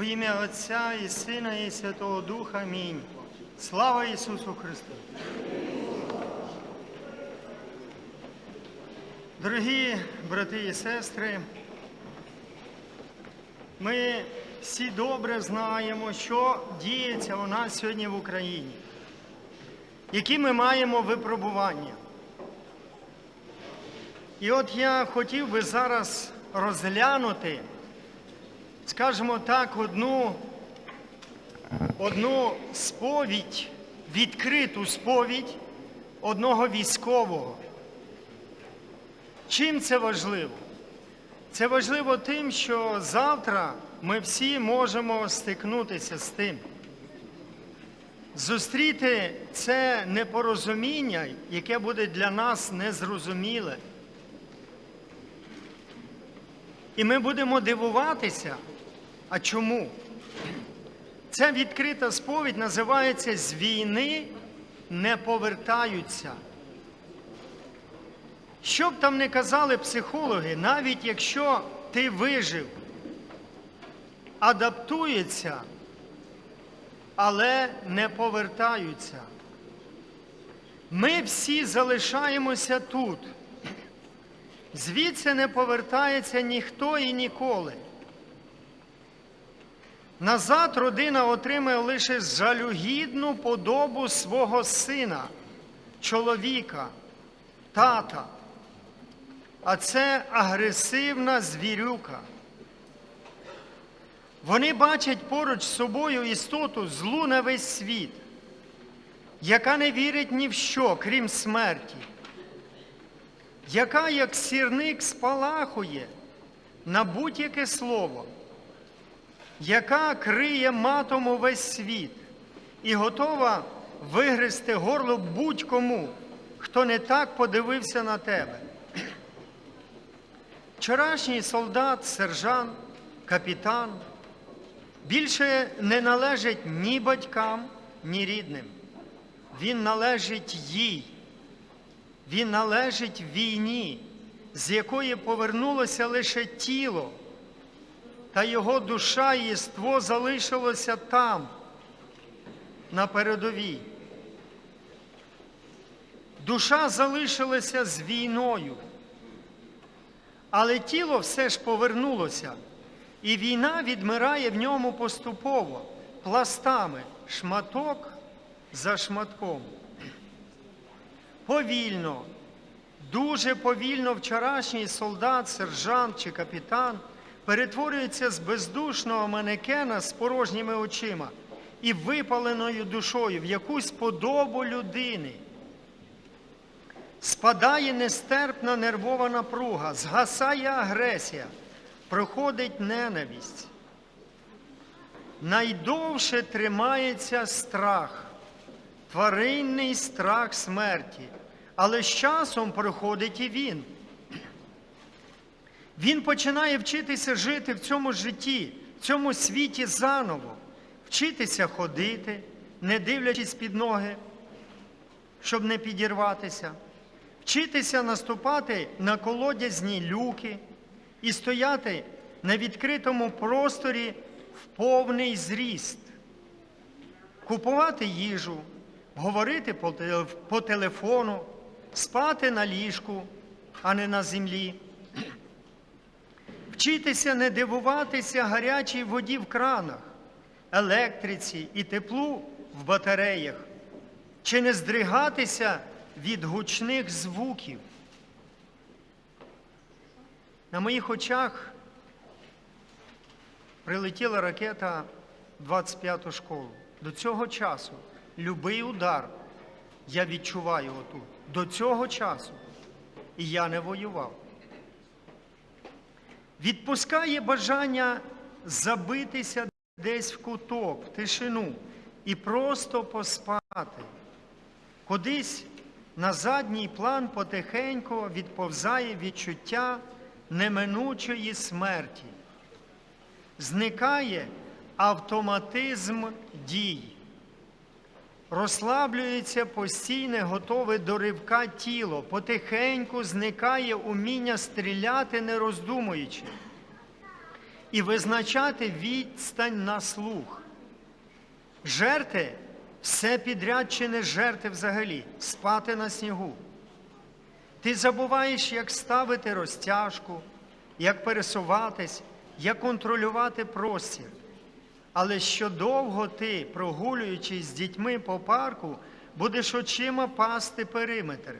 Во ім'я Отця і Сина, і Святого Духа. Амінь. Слава Ісусу Христу! Дорогі брати і сестри, ми всі добре знаємо, що діється у нас сьогодні в Україні, які ми маємо випробування. І от я хотів би зараз розглянути, скажімо так, одну, одну сповідь, відкриту сповідь одного військового. Чим це важливо? Це важливо тим, що завтра ми всі можемо стикнутися з тим. Зустріти це непорозуміння, яке буде для нас незрозуміле. І ми будемо дивуватися. А чому? Ця відкрита сповідь називається З війни не повертаються. Що б там не казали психологи, навіть якщо ти вижив, адаптується, але не повертаються. Ми всі залишаємося тут. Звідси не повертається ніхто і ніколи. Назад родина отримає лише жалюгідну подобу свого сина, чоловіка, тата. А це агресивна звірюка. Вони бачать поруч з собою істоту злу на весь світ, яка не вірить ні в що, крім смерті яка, як сірник, спалахує на будь-яке слово, яка криє матом увесь світ і готова вигризти горло будь-кому, хто не так подивився на тебе. Вчорашній солдат, сержант, капітан більше не належить ні батькам, ні рідним. Він належить їй. Він належить війні, з якої повернулося лише тіло, та його душа і єство залишилося там, на передовій. Душа залишилася з війною, але тіло все ж повернулося, і війна відмирає в ньому поступово, пластами, шматок за шматком повільно, дуже повільно вчорашній солдат, сержант чи капітан перетворюється з бездушного манекена з порожніми очима і випаленою душою в якусь подобу людини. Спадає нестерпна нервова напруга, згасає агресія, проходить ненависть. Найдовше тримається страх, тваринний страх смерті. Але з часом проходить і він. Він починає вчитися жити в цьому житті, в цьому світі заново, вчитися ходити, не дивлячись під ноги, щоб не підірватися, вчитися наступати на колодязні люки і стояти на відкритому просторі в повний зріст, купувати їжу, говорити по телефону спати на ліжку, а не на землі, вчитися не дивуватися гарячій воді в кранах, електриці і теплу в батареях, чи не здригатися від гучних звуків. На моїх очах прилетіла ракета 25-ту школу. До цього часу любий удар я відчуваю отут. До цього часу і я не воював. Відпускає бажання забитися десь в куток, в тишину і просто поспати. Кудись на задній план потихеньку відповзає відчуття неминучої смерті. Зникає автоматизм дій розслаблюється постійне, готове до ривка тіло, потихеньку зникає уміння стріляти, не роздумуючи. і визначати відстань на слух. Жерти все підряд чи не жерти взагалі, спати на снігу. Ти забуваєш, як ставити розтяжку, як пересуватись, як контролювати простір. Але що довго ти, прогулюючись з дітьми по парку, будеш очима пасти периметр,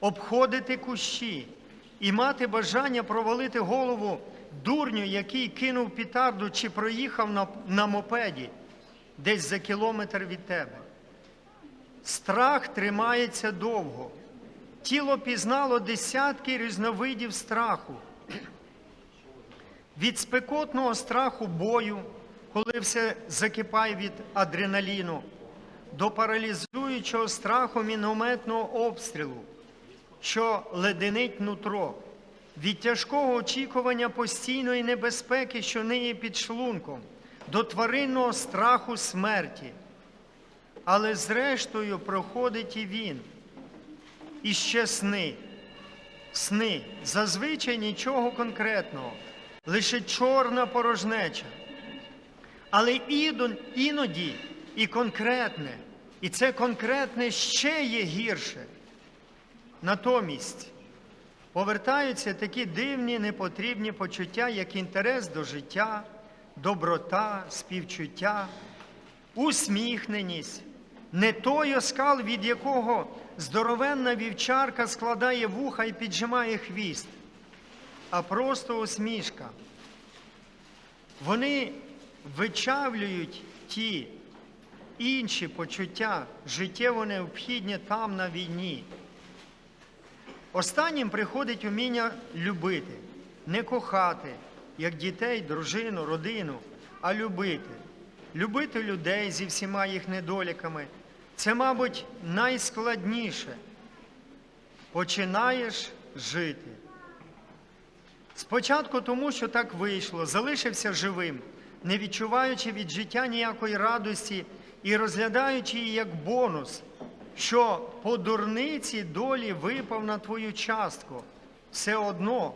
обходити кущі і мати бажання провалити голову дурню, який кинув пітарду чи проїхав на, на мопеді десь за кілометр від тебе. Страх тримається довго. Тіло пізнало десятки різновидів страху. Від спекотного страху бою, коли все закипає від адреналіну, до паралізуючого страху мінометного обстрілу, що леденить нутро, від тяжкого очікування постійної небезпеки, що ниє під шлунком, до тваринного страху смерті. Але зрештою проходить і він. І ще сни. Сни. Зазвичай нічого конкретного, лише чорна порожнеча. Але іноді і конкретне, і це конкретне ще є гірше. Натомість повертаються такі дивні, непотрібні почуття, як інтерес до життя, доброта, співчуття, усміхненість, не той оскал, від якого здоровенна вівчарка складає вуха і піджимає хвіст, а просто усмішка. Вони вичавлюють ті інші почуття, життєво необхідні там на війні. Останнім приходить уміння любити, не кохати, як дітей, дружину, родину, а любити. Любити людей зі всіма їх недоліками. Це, мабуть, найскладніше. Починаєш жити. Спочатку тому, що так вийшло, залишився живим, не відчуваючи від життя ніякої радості і розглядаючи її як бонус, що по дурниці долі випав на твою частку. Все одно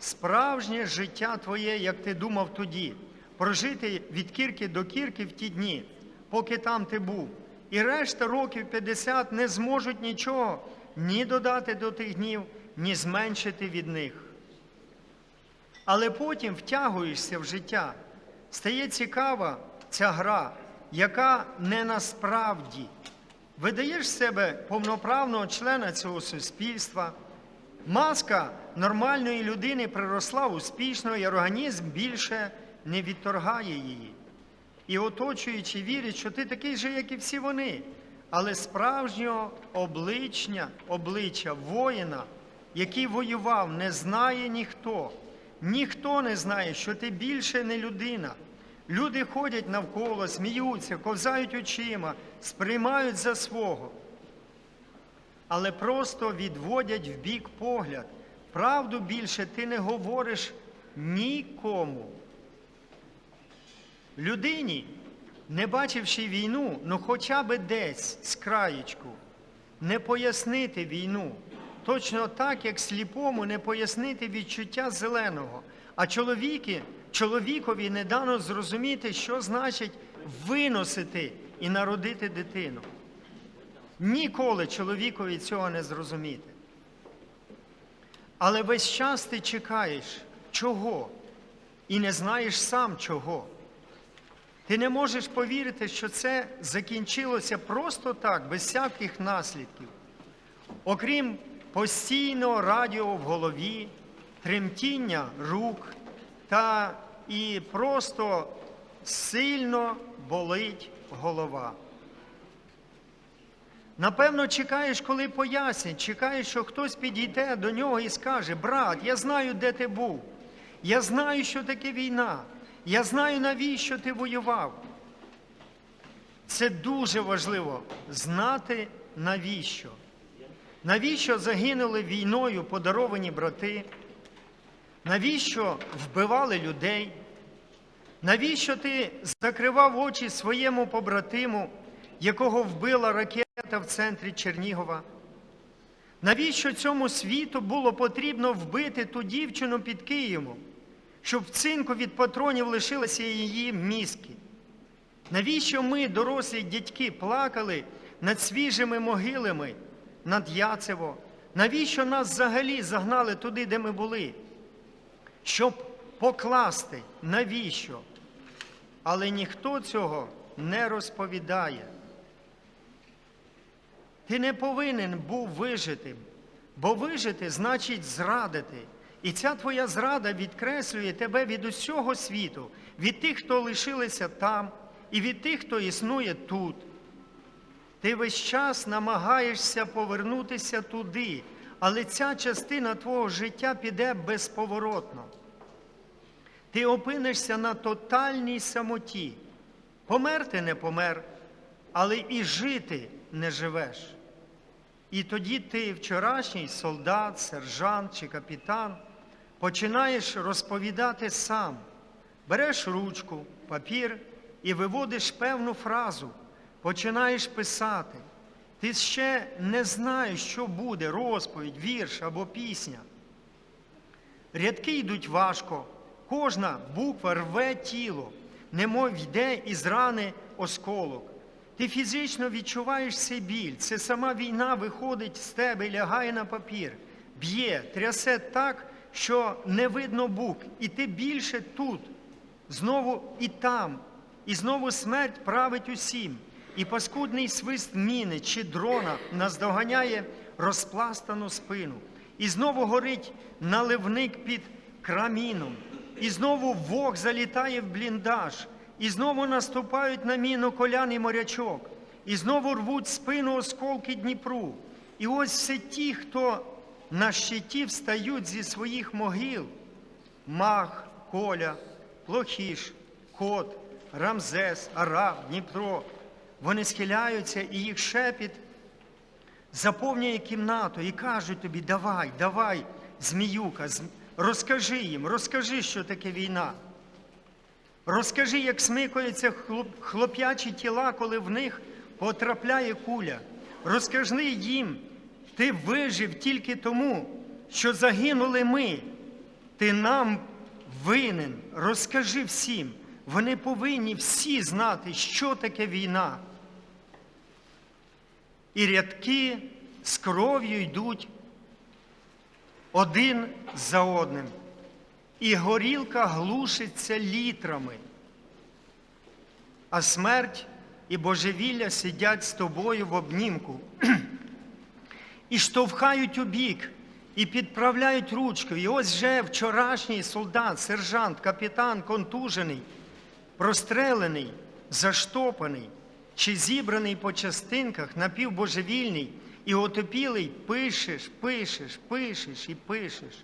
справжнє життя твоє, як ти думав тоді, прожити від кірки до кірки в ті дні, поки там ти був. І решта років 50 не зможуть нічого ні додати до тих днів, ні зменшити від них. Але потім втягуєшся в життя. Стає цікава ця гра, яка не насправді. Видаєш себе повноправного члена цього суспільства. Маска нормальної людини приросла успішно, і організм більше не відторгає її. І оточуючи вірять, що ти такий же, як і всі вони. Але справжнього обличня, обличчя воїна, який воював, не знає ніхто. Ніхто не знає, що ти більше не людина. Люди ходять навколо, сміються, ковзають очима, сприймають за свого. Але просто відводять в бік погляд. Правду більше ти не говориш нікому. Людині, не бачивши війну, ну хоча б десь з краєчку, не пояснити війну. Точно так, як сліпому не пояснити відчуття зеленого. А чоловіки, чоловікові не дано зрозуміти, що значить виносити і народити дитину. Ніколи чоловікові цього не зрозуміти. Але весь час ти чекаєш, чого, і не знаєш сам чого. Ти не можеш повірити, що це закінчилося просто так, без всяких наслідків. Окрім постійного радіо в голові, тремтіння рук та і просто сильно болить голова. Напевно, чекаєш, коли пояснять, чекаєш, що хтось підійде до нього і скаже: брат, я знаю, де ти був. Я знаю, що таке війна. Я знаю, навіщо ти воював. Це дуже важливо знати, навіщо. Навіщо загинули війною подаровані брати? Навіщо вбивали людей? Навіщо ти закривав очі своєму побратиму, якого вбила ракета в центрі Чернігова? Навіщо цьому світу було потрібно вбити ту дівчину під Києвом? щоб в цинку від патронів лишилися її мізки. Навіщо ми, дорослі дядьки, плакали над свіжими могилами, над Яцево? Навіщо нас взагалі загнали туди, де ми були? Щоб покласти, навіщо? Але ніхто цього не розповідає. Ти не повинен був вижити, бо вижити значить зрадити. І ця твоя зрада відкреслює тебе від усього світу, від тих, хто лишилися там, і від тих, хто існує тут. Ти весь час намагаєшся повернутися туди, але ця частина твого життя піде безповоротно. Ти опинишся на тотальній самоті. Померти не помер, але і жити не живеш. І тоді ти, вчорашній солдат, сержант чи капітан, починаєш розповідати сам, береш ручку, папір і виводиш певну фразу, починаєш писати. Ти ще не знаєш, що буде розповідь, вірш або пісня. Рядки йдуть важко, кожна буква рве тіло, немов йде із рани осколок. Ти фізично відчуваєш цей біль. Це сама війна виходить з тебе, лягає на папір, б'є, трясе так, що не видно букв. І ти більше тут, знову і там, і знову смерть править усім. І паскудний свист міни чи дрона наздоганяє розпластану спину. І знову горить наливник під краміном. І знову вог залітає в бліндаж. І знову наступають на міну коляний морячок, і знову рвуть спину осколки Дніпру. І ось все ті, хто на щиті встають зі своїх могил: Мах, Коля, Плохіш, Кот, Рамзес, Араб, Дніпро. Вони схиляються, і їх шепіт заповнює кімнату і кажуть тобі: давай, давай, зміюка, розкажи їм, розкажи, що таке війна. Розкажи, як смикаються хлоп'ячі тіла, коли в них потрапляє куля. Розкажи їм, ти вижив тільки тому, що загинули ми. Ти нам винен. Розкажи всім. Вони повинні всі знати, що таке війна. І рядки з кров'ю йдуть один за одним. І горілка глушиться літрами, а смерть і божевілля сидять з тобою в обнімку. І штовхають у бік, і підправляють ручку. І ось вже вчорашній солдат, сержант, капітан контужений, прострелений, заштопаний чи зібраний по частинках, напівбожевільний і отопілий, пишеш, пишеш, пишеш і пишеш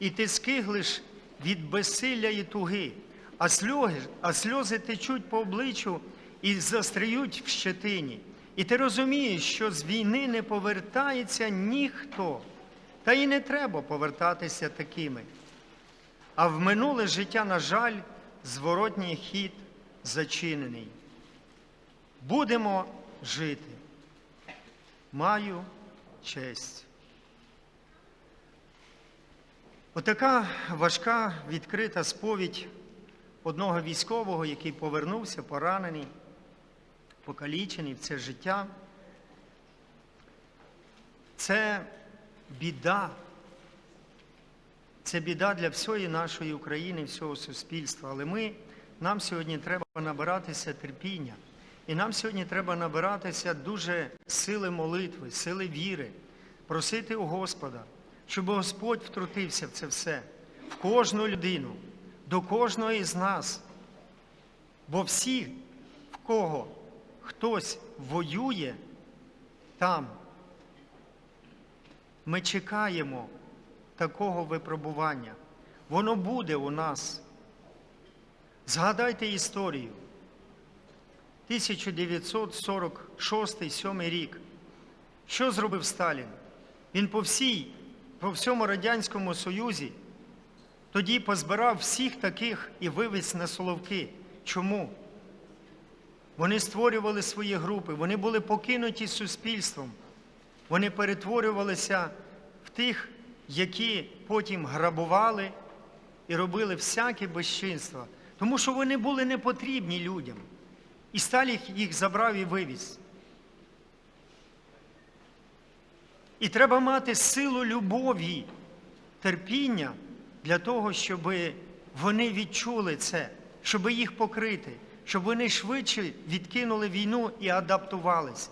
і ти скиглиш від безсилля і туги, а сльози, а сльози течуть по обличчю і застряють в щетині. І ти розумієш, що з війни не повертається ніхто, та й не треба повертатися такими. А в минуле життя, на жаль, зворотній хід зачинений. Будемо жити. Маю честь. Отака важка відкрита сповідь одного військового, який повернувся поранений, покалічений в це життя. Це біда. Це біда для всієї нашої України, всього суспільства. Але ми, нам сьогодні треба набиратися терпіння. І нам сьогодні треба набиратися дуже сили молитви, сили віри, просити у Господа щоб Господь втрутився в це все, в кожну людину, до кожного із нас. Бо всі, в кого хтось воює там, ми чекаємо такого випробування. Воно буде у нас. Згадайте історію. 1946-7 рік. Що зробив Сталін? Він по всій по всьому Радянському Союзі, тоді позбирав всіх таких і вивез на Соловки. Чому? Вони створювали свої групи, вони були покинуті суспільством, вони перетворювалися в тих, які потім грабували, і робили всяке безчинство, тому що вони були непотрібні людям. І Сталін їх забрав і вивіз. І треба мати силу любові, терпіння для того, щоб вони відчули це, щоб їх покрити, щоб вони швидше відкинули війну і адаптувалися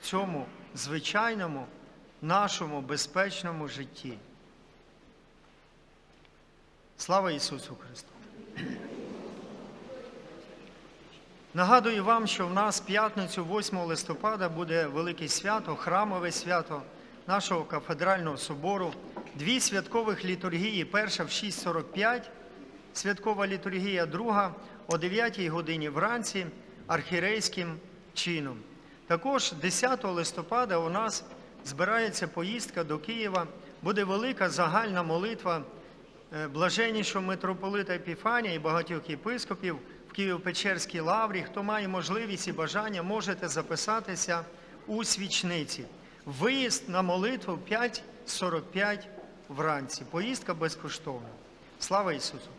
в цьому звичайному нашому безпечному житті. Слава Ісусу Христу! Нагадую вам, що в нас п'ятницю, 8 листопада, буде велике свято, храмове свято нашого кафедрального собору. Дві святкових літургії. Перша в 6.45, святкова літургія, друга о 9 годині вранці архірейським чином. Також 10 листопада у нас збирається поїздка до Києва. Буде велика загальна молитва блаженнішого митрополита Епіфанія і багатьох єпископів в Києво-Печерській лаврі. Хто має можливість і бажання, можете записатися у свічниці. Виїзд на молитву 5.45 вранці. Поїздка безкоштовна. Слава Ісусу!